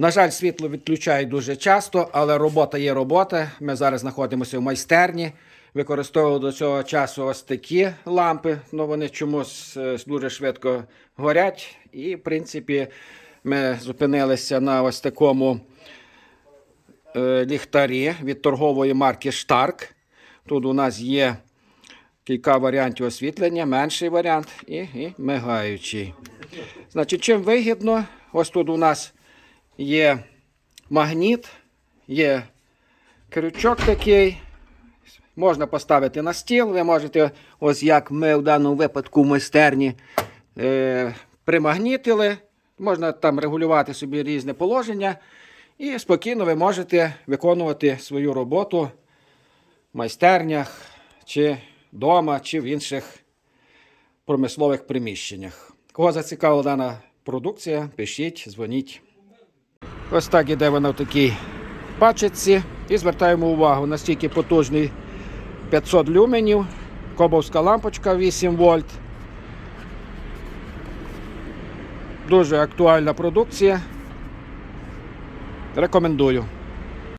На жаль, світло відключають дуже часто, але робота є робота. Ми зараз знаходимося в майстерні. Використовували до цього часу ось такі лампи, але вони чомусь е, дуже швидко горять. І, в принципі, ми зупинилися на ось такому е, ліхтарі від торгової марки Штарк. Тут у нас є кілька варіантів освітлення, менший варіант і, і мигаючий. Значить, чим вигідно, ось тут у нас є магніт, є крючок такий. Можна поставити на стіл. Ви можете, ось як ми в даному випадку в майстерні е, примагнітили. Можна там регулювати собі різне положення. І спокійно ви можете виконувати свою роботу в майстернях, чи вдома, чи в інших промислових приміщеннях. Кого зацікавила дана продукція, пишіть, дзвоніть. Ось так іде вона в такій пачечці. І звертаємо увагу, настільки потужний 500 люменів, кобовська лампочка 8 вольт. Дуже актуальна продукція. Рекомендую.